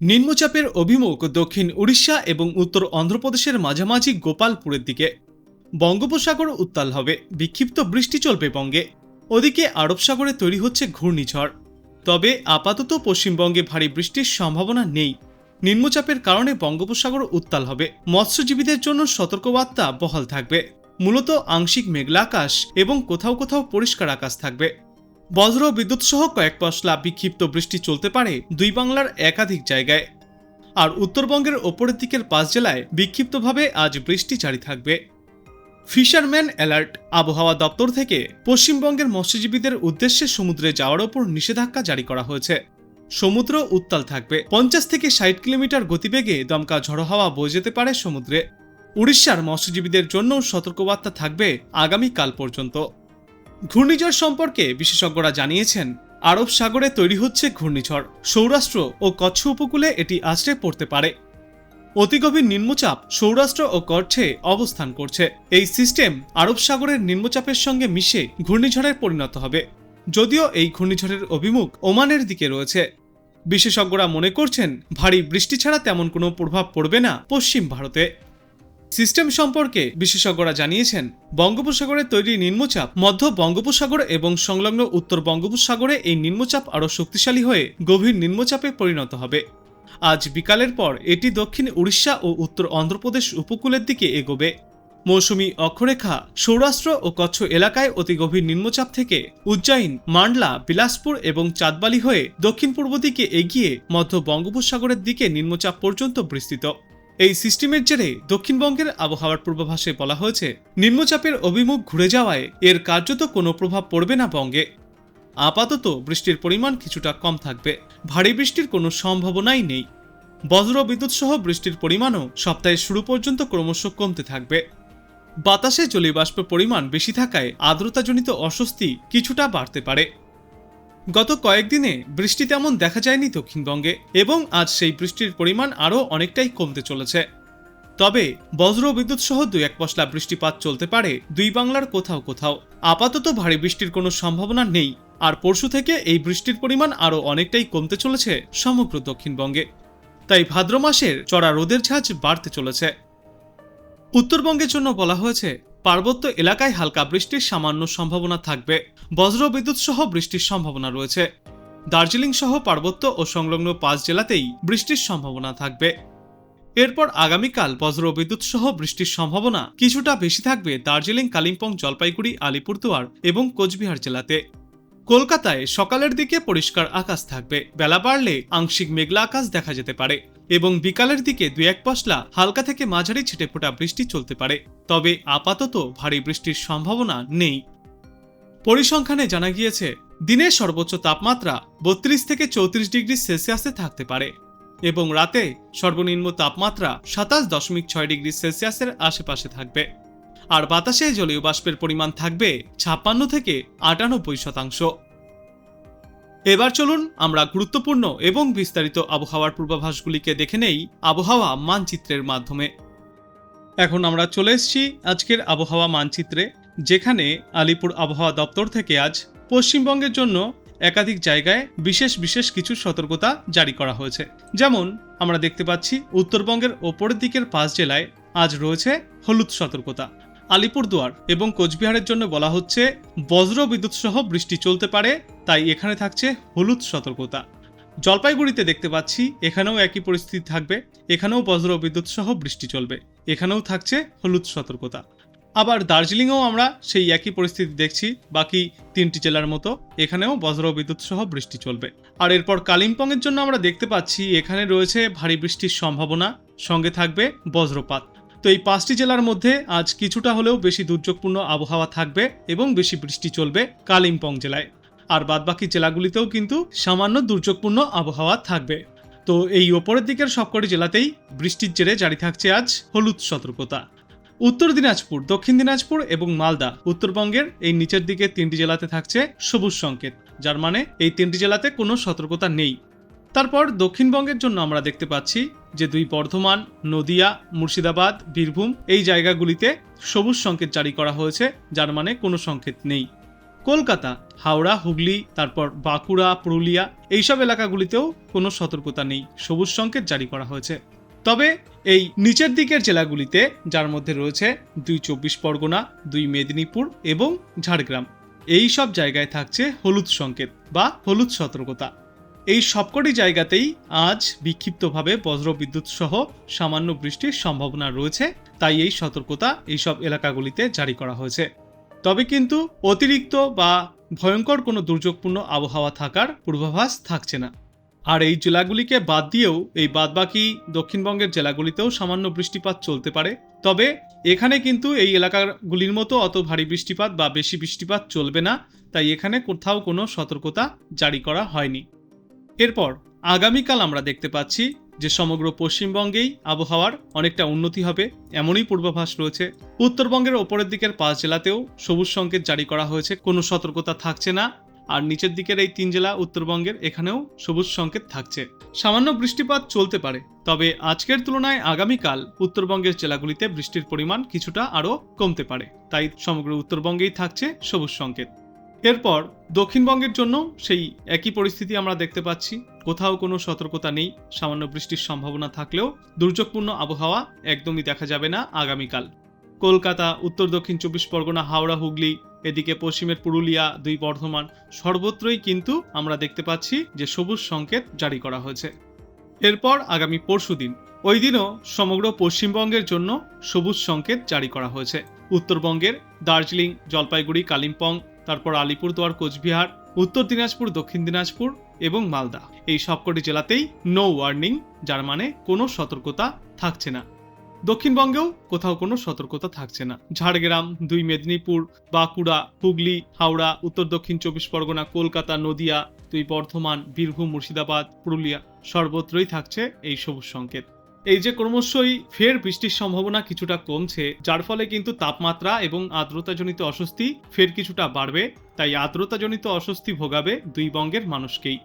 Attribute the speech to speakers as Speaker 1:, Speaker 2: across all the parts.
Speaker 1: নিম্নচাপের অভিমুখ দক্ষিণ উড়িষ্যা এবং উত্তর অন্ধ্রপ্রদেশের মাঝামাঝি গোপালপুরের দিকে। বঙ্গোপসাগর উত্তাল হবে, বিক্ষিপ্ত বৃষ্টি চলবে বঙ্গে। ওদিকে আরব সাগরে তৈরি হচ্ছে ঘূর্ণিঝড়। তবে আপাতত পশ্চিমবঙ্গে ভারী বৃষ্টির সম্ভাবনা নেই। নিম্নচাপের কারণে বঙ্গোপসাগর উত্তাল হবে। মৎস্যজীবীদের জন্য সতর্কবার্তা বহাল থাকবে। মূলত আংশিক মেঘলা আকাশ এবং কোথাও কোথাও পরিষ্কার আকাশ থাকবে। বজ্র বিদ্যুৎ সহ কয়েক পশলা বিক্ষিপ্ত বৃষ্টি চলতে পারে দুই বাংলার একাধিক জায়গায়। আর উত্তরবঙ্গের ওপরের দিকের পাঁচ জেলায় বিক্ষিপ্তভাবে আজ বৃষ্টি জারি থাকবে। ফিশারম্যান অ্যালার্ট, আবহাওয়া দপ্তর থেকে পশ্চিমবঙ্গের মৎস্যজীবীদের উদ্দেশ্যে সমুদ্রে যাওয়ার ওপর নিষেধাজ্ঞা জারি করা হয়েছে। সমুদ্র উত্তাল থাকবে। পঞ্চাশ থেকে ষাট কিলোমিটার গতিবেগে দমকা ঝড়ো হাওয়া বয়ে যেতে পারে সমুদ্রে। উড়িষ্যার মৎস্যজীবীদের জন্য সতর্কবার্তা থাকবে আগামীকাল পর্যন্ত। ঘূর্ণিঝড় সম্পর্কে বিশেষজ্ঞরা জানিয়েছেন, আরব সাগরে তৈরি হচ্ছে ঘূর্ণিঝড়। সৌরাষ্ট্র ও কচ্ছ উপকূলে এটি আছড়ে পড়তে পারে। অতিগভীর নিম্নচাপ সৌরাষ্ট্র ও কচ্ছে অবস্থান করছে। এই সিস্টেম আরব সাগরের নিম্নচাপের সঙ্গে মিশে ঘূর্ণিঝড়ে পরিণত হবে। যদিও এই ঘূর্ণিঝড়ের অভিমুখ ওমানের দিকে রয়েছে। বিশেষজ্ঞরা মনে করছেন, ভারী বৃষ্টি ছাড়া তেমন কোনো প্রভাব পড়বে না পশ্চিম ভারতে। সিস্টেম সম্পর্কে বিশেষজ্ঞরা জানিয়েছেন, বঙ্গোপসাগরে তৈরি নিম্নচাপ মধ্য বঙ্গোপসাগর এবং সংলগ্ন উত্তর বঙ্গোপসাগরে এই নিম্নচাপ আরও শক্তিশালী হয়ে গভীর নিম্নচাপে পরিণত হবে। আজ বিকালের পর এটি দক্ষিণ উড়িষ্যা ও উত্তর অন্ধ্রপ্রদেশ উপকূলের দিকে এগোবে। মৌসুমি অক্ষরেখা সৌরাষ্ট্র ও কচ্ছ এলাকায় অতি গভীর নিম্নচাপ থেকে উজ্জয়িন, মান্ডলা, বিলাসপুর এবং চাঁদবালি হয়ে দক্ষিণ পূর্ব দিকে এগিয়ে মধ্য বঙ্গোপসাগরের দিকে নিম্নচাপ পর্যন্ত বিস্তৃত। এই সিস্টেমের জেরে দক্ষিণবঙ্গের আবহাওয়ার পূর্বাভাসে বলা হয়েছে, নিম্নচাপের অভিমুখ ঘুরে যাওয়ায় এর কার্যত কোনো প্রভাব পড়বে না বঙ্গে। আপাতত বৃষ্টির পরিমাণ কিছুটা কম থাকবে। ভারী বৃষ্টির কোনো সম্ভাবনাই নেই। বজ্র বিদ্যুৎ সহ বৃষ্টির পরিমাণও সপ্তাহের শুরু পর্যন্ত ক্রমশ কমতে থাকবে। বাতাসে জলীয়বাষ্পের পরিমাণ বেশি থাকায় আর্দ্রতাজনিত অস্বস্তি কিছুটা বাড়তে পারে। গত কয়েকদিনে বৃষ্টি তেমন দেখা যায়নি দক্ষিণবঙ্গে, এবং আজ সেই বৃষ্টির পরিমাণ আরও অনেকটাই কমতে চলেছে। তবে বজ্র বিদ্যুৎ সহ দুই এক পশলা বৃষ্টিপাত চলতে পারে দুই বাংলার কোথাও কোথাও। আপাতত ভারী বৃষ্টির কোনো সম্ভাবনা নেই, আর পরশু থেকে এই বৃষ্টির পরিমাণ আরও অনেকটাই কমতে চলেছে সমগ্র দক্ষিণবঙ্গে। তাই ভাদ্র মাসের চড়া রোদের ঝাঁজ বাড়তে চলেছে। উত্তরবঙ্গের জন্য বলা হয়েছে পার্বত্য এলাকায় হালকা বৃষ্টির সামান্য সম্ভাবনা থাকবে। বজ্র বিদ্যুৎ সহ বৃষ্টির সম্ভাবনা রয়েছে। দার্জিলিং সহ পার্বত্য ও সংলগ্ন পাঁচ জেলাতেই বৃষ্টির সম্ভাবনা থাকবে। এরপর আগামীকাল বজ্র বিদ্যুৎ সহ বৃষ্টির সম্ভাবনা কিছুটা বেশি থাকবে দার্জিলিং, কালিম্পং, জলপাইগুড়ি, আলিপুরদুয়ার এবং কোচবিহার জেলাতে। কলকাতায় সকালের দিকে পরিষ্কার আকাশ থাকবে। বেলা বাড়লে আংশিক মেঘলা আকাশ দেখা যেতে পারে। এবং বিকালের দিকে দুই এক পশলা হালকা থেকে মাঝারি ছিটেফোঁটা বৃষ্টি চলতে পারে। তবে আপাতত ভারী বৃষ্টির সম্ভাবনা নেই। পরিসংখ্যানে জানা গিয়েছে, দিনের সর্বোচ্চ তাপমাত্রা বত্রিশ থেকে চৌত্রিশ ডিগ্রি সেলসিয়াসে থাকতে পারে এবং রাতে সর্বনিম্ন তাপমাত্রা সাতাশ দশমিক ছয় ডিগ্রি সেলসিয়াসের আশেপাশে থাকবে। আর বাতাসে জলীয় বাষ্পের পরিমাণ থাকবে ছাপ্পান্ন থেকে আটানব্বই শতাংশ। এবার চলুন আমরা গুরুত্বপূর্ণ এবং বিস্তারিত আবহাওয়ার পূর্বাভাসগুলিকে দেখে নেই আবহাওয়া মানচিত্রের মাধ্যমে। এখন আমরা চলে এসেছি আজকের আবহাওয়া মানচিত্রে, যেখানে আলিপুর আবহাওয়া দপ্তর থেকে আজ পশ্চিমবঙ্গের জন্য একাধিক জায়গায় বিশেষ বিশেষ কিছু সতর্কতা জারি করা হয়েছে। যেমন, আমরা দেখতে পাচ্ছি উত্তরবঙ্গের ওপরের দিকের পাঁচ জেলায় আজ রয়েছে হলুদ সতর্কতা। আলিপুরদুয়ার এবং কোচবিহারের জন্য বলা হচ্ছে বজ্র বিদ্যুৎ সহ বৃষ্টি চলতে পারে তাই এখানে থাকছে হলুদ সতর্কতা। জলপাইগুড়িতে দেখতে পাচ্ছি এখানেও একই পরিস্থিতি থাকবে, এখানেও বজ্র বিদ্যুৎ সহ বৃষ্টি চলবে, এখানেও থাকছে হলুদ সতর্কতা। আবার দার্জিলিংয়েও আমরা সেই একই পরিস্থিতি দেখছি, বাকি তিনটি জেলার মতো এখানেও বজ্র বিদ্যুৎ সহ বৃষ্টি চলবে। আর এরপর কালিম্পংয়ের জন্য আমরা দেখতে পাচ্ছি এখানে রয়েছে ভারী বৃষ্টির সম্ভাবনা, সঙ্গে থাকবে বজ্রপাত। তো এই পাঁচটি জেলার মধ্যে আজ কিছুটা হলেও বেশি দুর্যোগপূর্ণ আবহাওয়া থাকবে এবং বেশি বৃষ্টি চলবে কালিম্পং জেলায়। আর বাদবাকি জেলাগুলিতেও কিন্তু সামান্য দুর্যোগপূর্ণ আবহাওয়া থাকবে। তো এই ওপরের দিকের সবকটি জেলাতেই বৃষ্টির জেরে জারি থাকছে আজ হলুদ সতর্কতা। উত্তর দিনাজপুর, দক্ষিণ দিনাজপুর এবং মালদা, উত্তরবঙ্গের এই নিচের দিকে তিনটি জেলাতে থাকছে সবুজ সংকেত, যার মানে এই তিনটি জেলাতে কোনো সতর্কতা নেই। তারপর দক্ষিণবঙ্গের জন্য আমরা দেখতে পাচ্ছি যে দুই বর্ধমান, নদিয়া, মুর্শিদাবাদ, বীরভূম এই জায়গাগুলিতে সবুজ সংকেত জারি করা হয়েছে, যার মানে কোনো সংকেত নেই। কলকাতা, হাওড়া, হুগলি, তারপর বাঁকুড়া, পুরুলিয়া এইসব এলাকাগুলিতেও কোনো সতর্কতা নেই, সবুজ সংকেত জারি করা হয়েছে। তবে এই নিচের দিকের জেলাগুলিতে, যার মধ্যে রয়েছে দুই চব্বিশ পরগনা, দুই মেদিনীপুর এবং ঝাড়গ্রাম এই সব জায়গায় থাকছে হলুদ সংকেত বা হলুদ সতর্কতা। এই সবকটি জায়গাতেই আজ বিক্ষিপ্তভাবে বজ্রবিদ্যুৎ সহ সামান্য বৃষ্টির সম্ভাবনা রয়েছে, তাই এই সতর্কতা এইসব এলাকাগুলিতে জারি করা হয়েছে। তবে কিন্তু অতিরিক্ত বা ভয়ঙ্কর কোনো দুর্যোগপূর্ণ আবহাওয়া থাকার পূর্বাভাস থাকছে না। আর এই জেলাগুলিকে বাদ দিয়েও, এই বাদবাকি দক্ষিণবঙ্গের জেলাগুলিতেও সামান্য বৃষ্টিপাত চলতে পারে। তবে এখানে কিন্তু এই এলাকাগুলির মতো অত ভারী বৃষ্টিপাত বা বেশি বৃষ্টিপাত চলবে না, তাই এখানে কোথাও কোনো সতর্কতা জারি করা হয়নি। এরপর আগামীকাল আমরা দেখতে পাচ্ছি যে সমগ্র পশ্চিমবঙ্গেই আবহাওয়ার অনেকটা উন্নতি হবে, এমনই পূর্বাভাস রয়েছে। উত্তরবঙ্গের ওপরের দিকের পাঁচ জেলাতেও সবুজ সংকেত জারি করা হয়েছে, কোনো সতর্কতা থাকছে না। আর নিচের দিকের এই তিন জেলা উত্তরবঙ্গের, এখানেও সবুজ সংকেত থাকছে। সামান্য বৃষ্টিপাত চলতে পারে, তবে আজকের তুলনায় আগামীকাল উত্তরবঙ্গের জেলাগুলিতে বৃষ্টির পরিমাণ কিছুটা আরও কমতে পারে। তাই সমগ্র উত্তরবঙ্গেই থাকছে সবুজ সংকেত। এরপর দক্ষিণবঙ্গের জন্য সেই একই পরিস্থিতি আমরা দেখতে পাচ্ছি। কোথাও কোনো সতর্কতা নেই, সামান্য বৃষ্টির সম্ভাবনা থাকলেও দুর্যোগপূর্ণ আবহাওয়া একদমই দেখা যাবে না আগামীকাল। কলকাতা, উত্তর দক্ষিণ চব্বিশ পরগনা, হাওড়া, হুগলি, এদিকে পশ্চিমের পুরুলিয়া, দুই বর্ধমান সর্বত্রই কিন্তু আমরা দেখতে পাচ্ছি যে সবুজ সংকেত জারি করা হয়েছে। এরপর আগামী পরশুদিন ওই দিনও সমগ্র পশ্চিমবঙ্গের জন্য সবুজ সংকেত জারি করা হয়েছে। উত্তরবঙ্গের দার্জিলিং, জলপাইগুড়ি, কালিম্পং তারপর আলিপুরদুয়ার, কোচবিহার, উত্তর দিনাজপুর, দক্ষিণ দিনাজপুর এবং মালদা। এই সবকটি জেলাতেই নো ওয়ার্নিং যার মানে কোনো সতর্কতা থাকছে না। দক্ষিণবঙ্গেও কোথাও কোনো সতর্কতা থাকছে না। ঝাড়গ্রাম, দুই মেদিনীপুর, বাঁকুড়া, হুগলি, হাওড়া, উত্তর দক্ষিণ চব্বিশ পরগনা, কলকাতা, নদিয়া, দুই বর্ধমান, বীরভূম, মুর্শিদাবাদ, পুরুলিয়া সর্বত্রই থাকছে এই সবুজ সংকেত। এই যে ক্রমশই ফের বৃষ্টির সম্ভাবনা কিছুটা কমছে, যার ফলে কিন্তু তাপমাত্রা এবং আর্দ্রতাজনিত অস্বস্তি ফের কিছুটা বাড়বে, তাই আর্দ্রতাজনিত অস্বস্তি ভোগাবে দুই বঙ্গের মানুষকেই।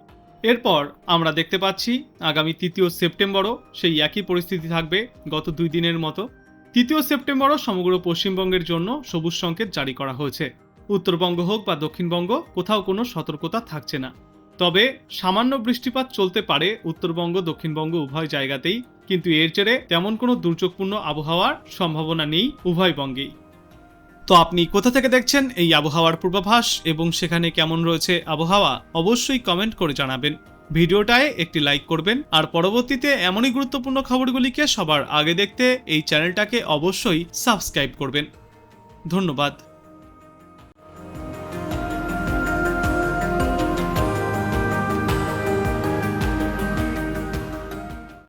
Speaker 1: এরপর আমরা দেখতে পাচ্ছি, আগামী তৃতীয় সেপ্টেম্বরও সেই একই পরিস্থিতি থাকবে গত দুই দিনের মতো। তৃতীয় সেপ্টেম্বরও সমগ্র পশ্চিমবঙ্গের জন্য সবুজ সংকেত জারি করা হয়েছে। উত্তরবঙ্গ হোক বা দক্ষিণবঙ্গ, কোথাও কোনো সতর্কতা থাকছে না। তবে সামান্য বৃষ্টিপাত চলতে পারে উত্তরবঙ্গ, দক্ষিণবঙ্গ উভয় জায়গাতেই কিন্তু এর জেরে তেমন কোনো দুর্যোগপূর্ণ আবহাওয়ার সম্ভাবনা নেই উভয় বঙ্গেই। তো আপনি কোথা থেকে দেখছেন এই আবহাওয়ার পূর্বাভাস এবং সেখানে কেমন রয়েছে আবহাওয়া, অবশ্যই কমেন্ট করে জানাবেন। ভিডিওটায় একটি লাইক করবেন, আর পরবর্তীতে এমনই গুরুত্বপূর্ণ খবরগুলিকে সবার আগে দেখতে এই চ্যানেলটাকে অবশ্যই সাবস্ক্রাইব করবেন। ধন্যবাদ।